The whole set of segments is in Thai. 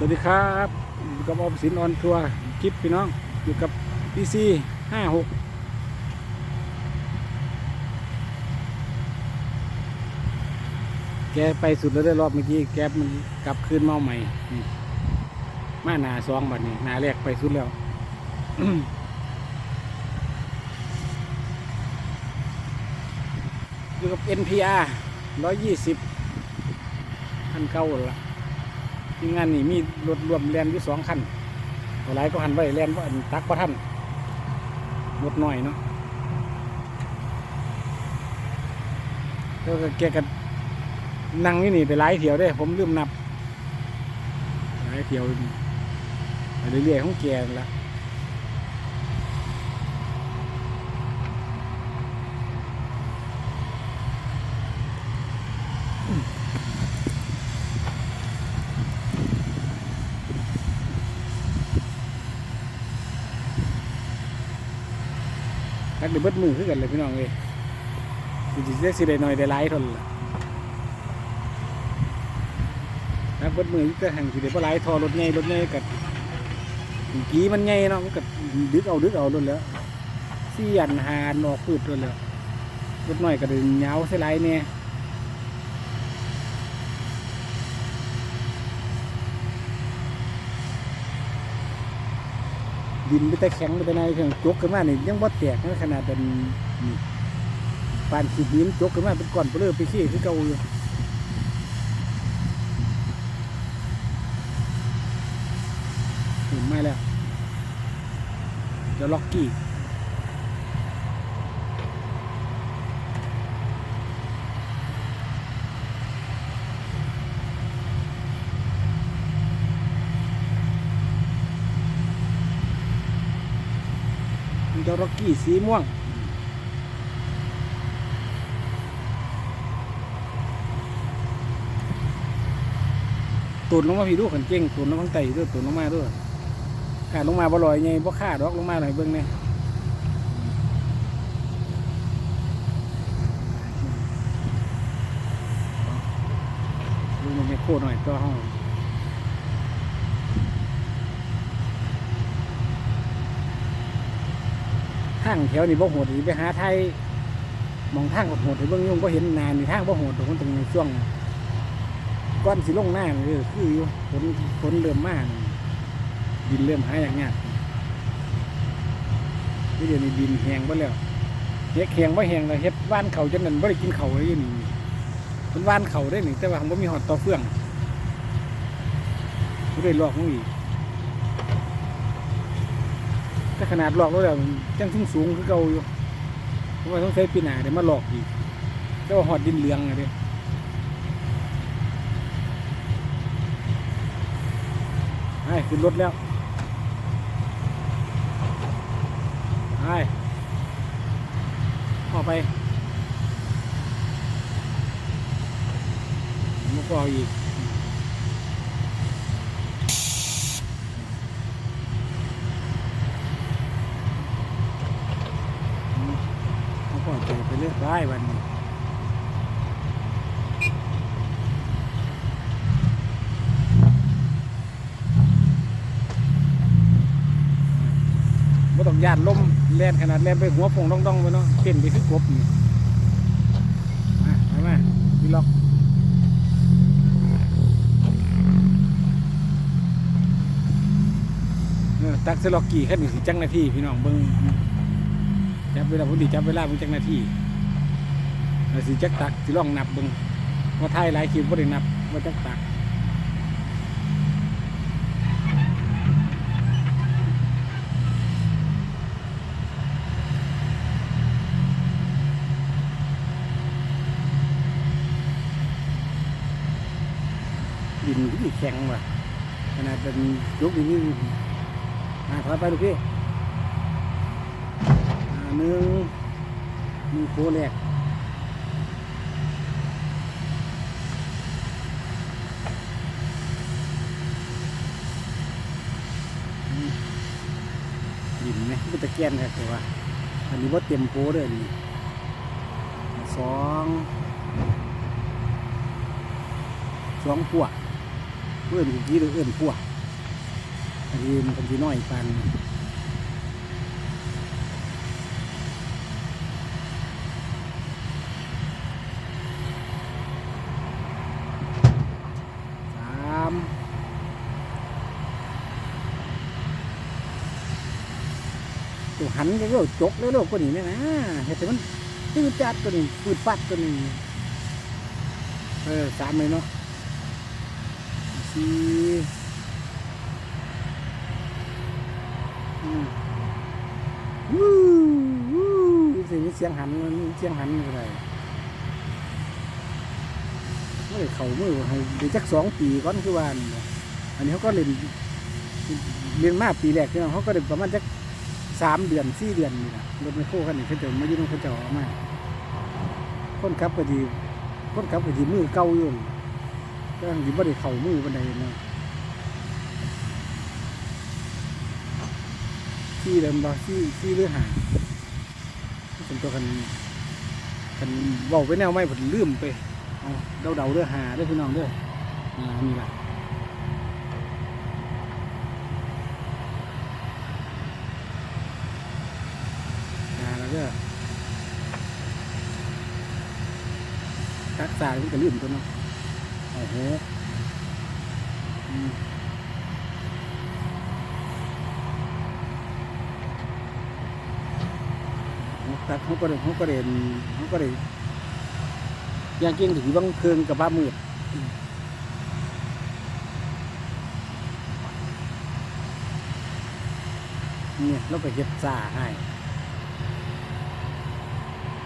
สวัสดีครับอยู่กับออมสินออนทัวร์คลิปพี่น้องอยู่กับพีซีห้าหกแกไปสุดแล้วได้รอบเมื่อกี้แกมันกลับคืนมาใหม่นี่มาหนาสองบัดนี้หนาแรกไปสุดแล้วอยู่กับ NPR ร้อยยี่สิบพันเก้าละ ทีมงานนี่มีรถรวมแลนอยู่สองคันตัวไรก็หันไว้แลนว่าตักว่าท่านรถหน่อยเนาะแล้วก็แกกันนั่งนี่นี่ไปหลายเถี่ยวได้ผมลืมนับหลายเถี่ยวไปเรื่อยๆของแกนละ เบิดมือขึ้นกันเลยพี่น้องเลยสิสิได้สิได้หน่อยได้ไล่ทนละนะเบิดมือก็ห่งสิได้บ่หลายทอรถไงรถไงกัดกีมันไงเนาะมันก็ดึกเอาดึกเอาโดนแล้วเสียนหานออกปืดโดนแล้วรถน้อยก็เดินยาวใส่หลายเนี่ย ดินไปแต่แข็งไปแต่ในเครื่องจกขึ้นมานี่ยังบ่แตกนะขนาดเป็นนี่ปานขีดนิ้จกขึ้นมาเป็นก้อนเปลือกไปขี้คือเก่าอยู่ถึงไม่แล้วจะล็อกกี้ เดี๋ยวล็อกกี้สีม่วงตุนลงมาพี่ดูขันเก่งตุนลงข้างใต้ด้วยตุนลงมาด้วยขาดลงมาบ่ลอยไงบ่ขาดดอกลงมาหน่อยเบิ่งเนี่ยดูมันไม่โคตรหน่อยตัวห้อง ทางแถวนี้บ่โหดอีไปหาไทยมองทางบ่โหดให้เบิ่งยุ่งบ่เห็นนานนี่ทางบ่โหดตรงนั้นตรงในช่วงก้อนสิลงหน้านี่คือคืออยู่ฝนฝนเริ่มมากดินเริ่มหายอย่างเงี้ยนี่เดี๋ยวนี้ดินแห้งไปแล้วเฮ็ดแห้งบ่แห้งแล้วเฮ็ดว่านเขาจนนั้นบ่ได้กินเขาเลยอยู่นี่มันว่านเขาได้หนี่งแต่ว่ามันบ่มีหอดต่อเฟืองบ่ได้ลอกมันอีก แต่ขนาดหลอกแล้วแล้วจังสูงสูงคือเก่าอยู่เพราะว่าต้องใช้ปีหนาเดี๋ยวมาหลอกอีกแต่ว่าหอดดินเหลืองอะเด้ไปขึ้นรถแล้วไปออกไปมันก็เออีกมันก็ใจ ไปเลือกได้วันนี้บ่ต้องย่านลมแล่นขนาดแล่นไปหัวฟงต้องต้องๆไปเนาะเข็นไปคือกบนี่มาไปมาพี่ล็อกเออตักเซล็อกกี่ขั้นนี่สิจังนาทีพี่น้องเบิ่งจับเวลาผมดีจับเวลาเบิ่งจังนาที แล้วสิจักตักสิลองนับเบิ่งว่าไทยหลายคลิปบ่ได้นับว่าจักตักดินที่แข็งว่ะขนาดเป็นยกอย่างนี้มาถอยไปลูพี่อ่าหนึ่งมีโคแรก ดินไหมมันตะแกนครับแต่ว่าอันนี้ว่าเต็มโปเลยนี่สองสองพวกเอื้อนกี้หรือเอื้อนพวกอันนี้มันเป็นที่น้อยปัน ตัวหันก็เร็วจกเร็วกว่านี้เนี่นะเห็นแต่มันตื้อจัดกว่านี้ฟืดฟัดกว่านี้เออสามเลยเนาะสี่อืมวู้วู้เสียงเสียงหันเสียงหันอะไรไม่ได้เข่ามือให้เดี๋ยวจักสองปีก่อนคือวันอันนี้เขาก็เล่นเรียนมาปีแรกที่เขาก็เล่นประมาณจัก สามเดือนสี่เดือนนี่นะรถไมโครคันนี้เขาจะมายื่นเขาจะออกมาคนขับก็ดีคนขับก็ดีมือเก่าอยู่ก็ยังดีไม่ได้เข่ามือบันไดเนาะซี่เดิมบ่ซี่ซี่หรือหาเป็นตัวกันกันเบาไปแนวไม่ผมลืมไปเอาเดาเดาเด้อหาเด้อพี่น้องเด้ออ่านี่ล่ะ อ่าแล้วก็ ทักษะมันก็ลื่นตัวเนาะโอ้โหตัดเขาก็เลยเขาก็เด่นเขาก็เลยย่างเก่งถึงบางเคืองกับบ้ามืดอืมเนี่ยเราไปเฮ็ดซ่าให้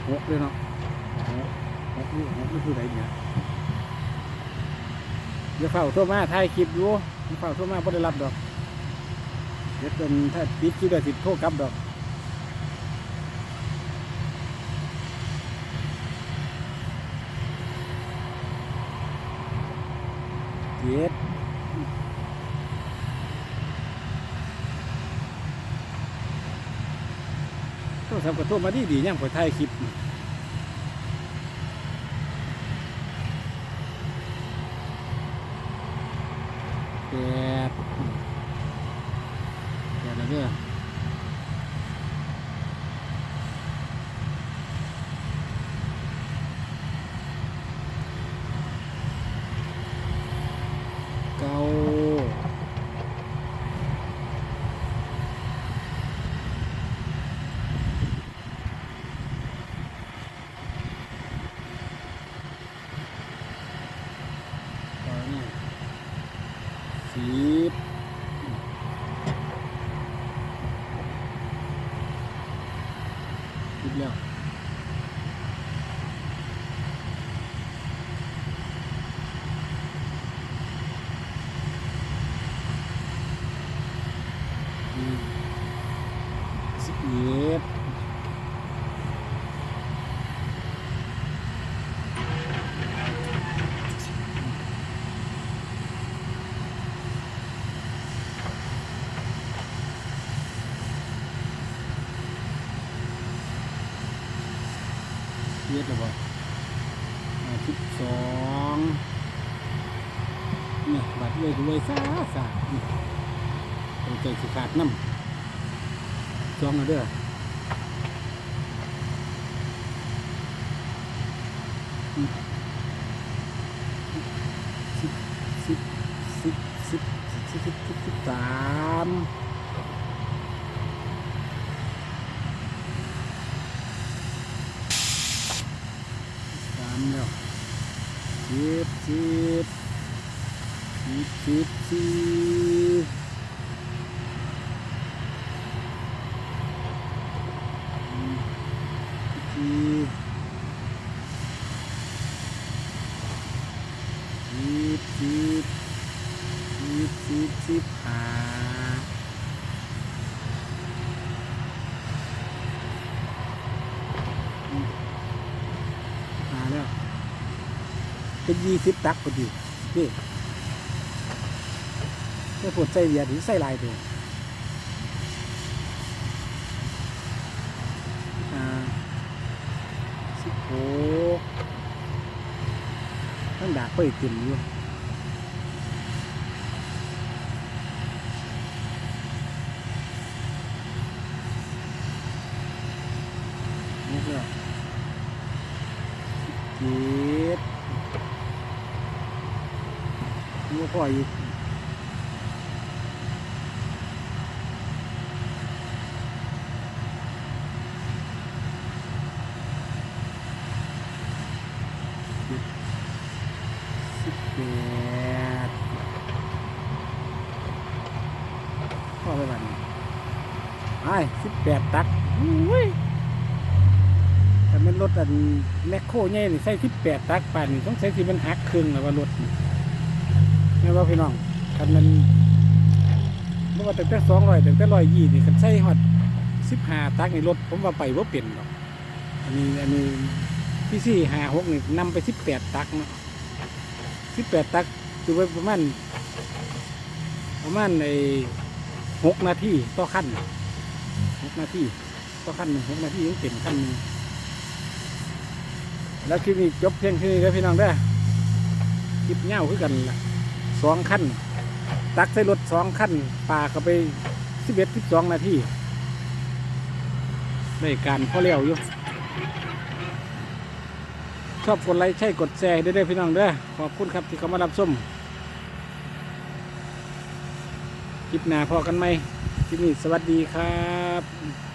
หกเลยเนาะ กหกนี่หกนี่คืออะไรเนี่ยเดี๋ยวเฝ้าโทรมาถ่ายคลิปอยู่เดี๋ยวเฝ้าโทรมาไ่ได้รับดอก เดี๋ยวเป็นถ้าปิดคลิปได้สิโทรกลับดอกเจ็ดโทรศัพท์ก็โทรมาดีดีๆยังคอยถ่ายคลิป แปดเดี๋ยวนะเด้อ dịp nhịp biết rồi. Vậy à, chút xuống nè và đây đuôi hơi xa xa บ่อ่าสิบสองเนี่ยบัดเลยรวยซาซานี่ตัวใจสิขาดน้ำสองแล้วเด้อสิบสิบสิบสิบสิบสิบสิบสิบสามสามแล้วสิบสิบสิบสิบสี่อืม สิบสิบสิบสิบสิบห้ามาแล้ว เป็นยี่สิบตักพอดีนี่ไม่ปวดใส่เดียดหรือใส่ลายตัว โอ้ตั้งดาก็อีกติ่มอยู่นี่เลยจีบนี่พออีก ดพ่อไปบ้านนี้ไอ้สิบแปดตักอุ้ยแต่มันรถอันแมคโครใหญ่นี่ใส่ที่แปดตักป่านนี่ต้องใส่ที่มันหักครึ่งแล้วว่ารถนี่แม่ว่าพี่น้องคันมันเมื่อว่าตั้งแต่สองร้อยตั้งแต่ร้อยยี่นี่คันใส่ฮอดสิบห้าตักนี่รถผมว่าไปว่าเปลี่ยนหรอกอันนี้อันนี้พี่สี่ห้าหกนี่นำไปสิบแปดตักเนาะ สิบแปดตักคือไว้ประมาณประมาณในหกนาทีต่อขั้นหกนาทีต่อขั้นหนึ่งหกนาทียังเต็มขั้นหนึ่งแล้วคลิปนี้จบเพียงแค่นี้แล้วพี่น้องเด้คลิปเง่าคือกันสองขั้นตักใส่รถสองขั้นปลาเข้าไปสิบเอ็ดสิบสองนาทีได้การพอเลี้ยวอยู่ ชอบกดไลค์ใช่กดแชร์ได้เด้อพี่น้องเด้อขอบคุณครับที่เขามารับชมคลิปหน้าพอกันไหมคลิปนี้สวัสดีครับ